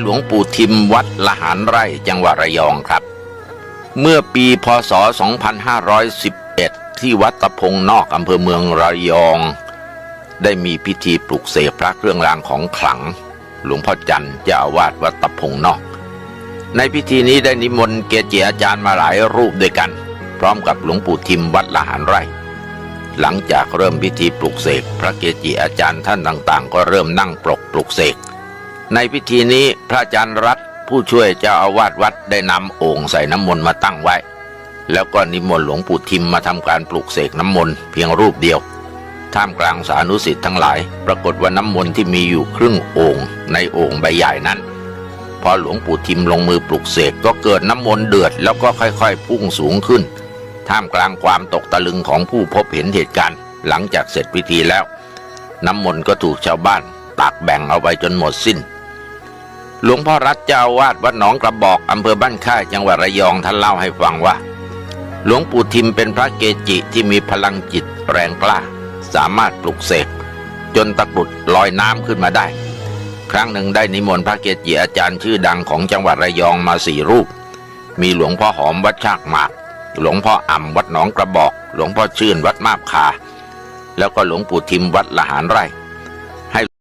หลวงปู่ทิมวัดละหารไร่จังหวัดระยองครับ เมื่อปีพศ 2511 ที่วัดตะพงนอกอำเภอเมืองระยอง ได้มีพิธีปลุกเสกพระเครื่องรางของขลัง หลวงพ่อจันทร์เจ้าอาวาสวัดตะพงนอก ในพิธีนี้ได้นิมนต์เกจิอาจารย์มาหลายรูปด้วยกัน พร้อมกับหลวงปู่ทิมวัดละหารไร่หลังจากเริ่มพิธีปลุกเสกพระเกจิอาจารย์ท่านต่างๆ ก็เริ่มนั่งปลกปลุกเสก ในพิธีนี้พระอาจารย์รัตผู้ช่วยเจ้าอาวาสวัดได้นำโอ่งใส่น้ำมนต์มาตั้งไว้ แล้วก็นิมนต์หลวงปู่ทิมมาทำการปลุกเสกน้ำมนต์เพียงรูปเดียว ท่ามกลางสานุสิทธิ์ทั้งหลาย ปรากฏว่าน้ำมนต์ที่มีอยู่ครึ่งโอ่งในโอ่งใบใหญ่นั้น พอหลวงปู่ทิมลงมือปลุกเสกก็เกิดน้ำมนต์เดือดแล้วก็ค่อยๆ พุ่งสูงขึ้น ท่ามกลางความตกตะลึงของผู้พบเห็นเหตุการณ์ หลังจากเสร็จพิธีแล้ว น้ำมนต์ก็ถูกชาวบ้านตักแบ่งเอาไปจนหมดสิ้น หลวงพ่อรัตเจ้าวาดวัดหนองกระบอกอำเภอบ้านค่ายจังหวัดระยองท่านเล่าให้ฟังว่า หลวงปู่ทิมเป็นพระเกจิที่มีพลังจิตแรงกล้า สามารถปลุกเสกจนตะกรุดลอยน้ำขึ้นมาได้ ครั้งหนึ่งได้นิมนต์พระเกจิอาจารย์ชื่อดังของจังหวัดระยองมาสี่รูป มีหลวงพ่อหอมวัดชากหมาก หลวงพ่ออ่ำวัดหนองกระบอก หลวงพ่อชื่นวัดมาบคา แล้วก็หลวงปู่ทิมวัดละหารไร่